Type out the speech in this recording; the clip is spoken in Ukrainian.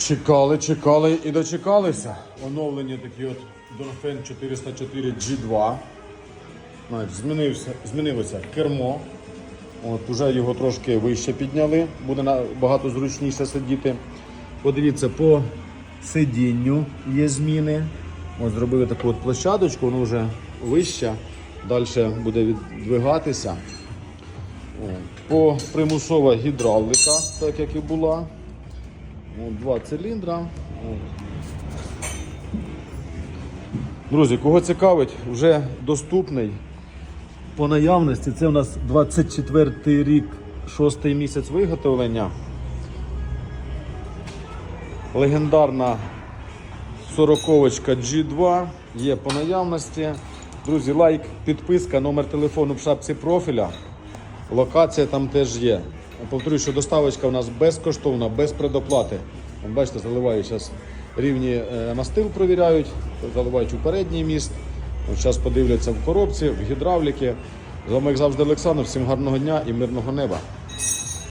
Чекали, чекали і дочекалися. Оновлені такі от Дорфен 404 G2. Значить, змінився, змінилося кермо. От, Уже його трошки вище підняли, буде набагато зручніше сидіти. Подивіться, по сидінню є зміни. От зробили таку от площадочку, воно вже вище. Далі буде віддвигатися. По примусова гідравліка, так як і була. Два циліндра. Друзі, кого цікавить, вже доступний по наявності. Це у нас 24 рік, 6 місяць виготовлення. Легендарна сороковочка G2 є по наявності. Друзі, лайк, підписка, номер телефону в шапці профіля. Локація там теж є. Повторюю, що доставочка у нас безкоштовна, без предоплати. Бачите, заливаю зараз рівні е, настил провіряють, заливають у передній міст. Зараз подивляться в коробці, в гідравліки. З вами, як завжди, Олександр. Всім гарного дня і мирного неба.